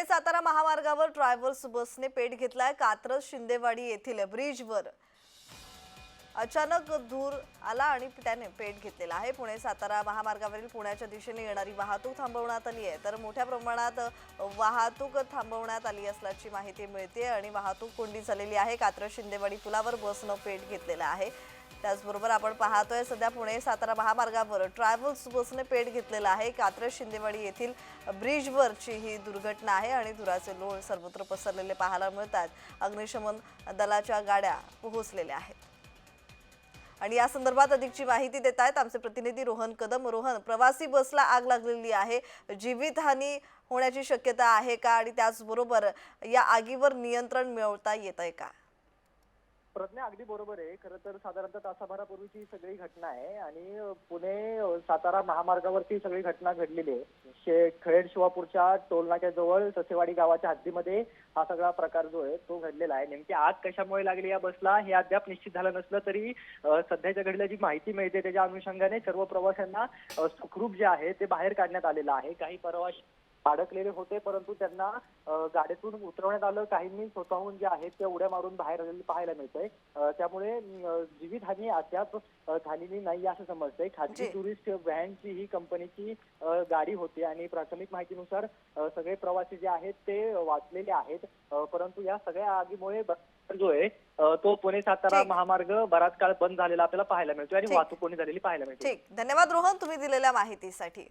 पुणे सातारा महामार्गावर ट्रॅव्हल्स बसने पेट घेतलाय कात्रज शिंदेवाडी येथील ब्रिजवर. अचानक धूर आला आणि त्याने पेट घेतलेला आहे. पुणे सातारा महामार्गावरील पुण्याच्या दिशेने येणारी वाहतूक थांबवण्यात आली आहे. तर मोठ्या प्रमाणात वाहतूक थांबवण्यात आली असल्याची माहिती मिळते आणि वाहतूक कोंडी झालेली आहे. कात्रज शिंदेवाडी पुलावर बसनं पेट घेतलेला आहे. त्याचबरोबर आपण पाहतोय सध्या पुणे सातारा महामार्गावर ट्रॅव्हल्स बसने पेट घेतलेला आहे. कात्रज शिंदेवाडी येथील ब्रिजवरची ही दुर्घटना आहे आणि धुराचे लोळ सर्वत्र पसरलेले पाहायला मिळतात. अग्निशमन दलाच्या गाड्या पोहोचलेल्या आहेत. आणि या संदर्भात अधिकची माहिती देत आहेत आमचे प्रतिनिधी रोहन कदम. रोहन प्रवासी बसला आग लागलेली आहे. जीवितहानी होण्याची शक्यता आहे का? आणि त्याचबरोबर या आगीवर नियंत्रण मिळवता येत आहे का? प्रज्ञा अगदी बरोबर आहे. खरं तर साधारणतः तासाभरापूर्वीची ही सगळी घटना आहे आणि पुणे सातारा महामार्गावरती सगळी घटना घडलेली आहे. शे खेड शिवापूरच्या टोलनाक्याजवळ ससेवाडी गावाच्या हद्दीमध्ये हा सगळा प्रकार जो आहे तो घडलेला आहे. नेमकी आग कशामुळे लागली या बसला हे अद्याप निश्चित झालं नसलं तरी सध्याच्या घडीला जी माहिती मिळते त्याच्या अनुषंगाने सर्व प्रवाशांना सुखरूप जे आहे ते बाहेर काढण्यात आलेलं आहे. काही प्रवासी अडकलेले होते परंतु त्यांना गाडीतून उतरवण्यात आलं. काहींनी स्वतःहून जे आहेत ते उड्या मारून बाहेर आलेले पाहायला मिळतंय. त्यामुळे जीवितहानी अद्याप झालेली नाही असं समजतंय. खाजगी. टुरिस्ट व्हॅनची ही कंपनीची गाडी होती आणि प्राथमिक माहितीनुसार सगळे प्रवासी जे आहेत ते वाचलेले आहेत. परंतु या सगळ्या आगीमुळे जो आहे तो पुणे सातारा. महामार्ग बराच काळ बंद झालेला आपल्याला पाहायला मिळतोय आणि. वाहतूक कोणी झालेली पाहायला मिळते धन्यवाद रोहन तुम्ही दिलेल्या माहितीसाठी.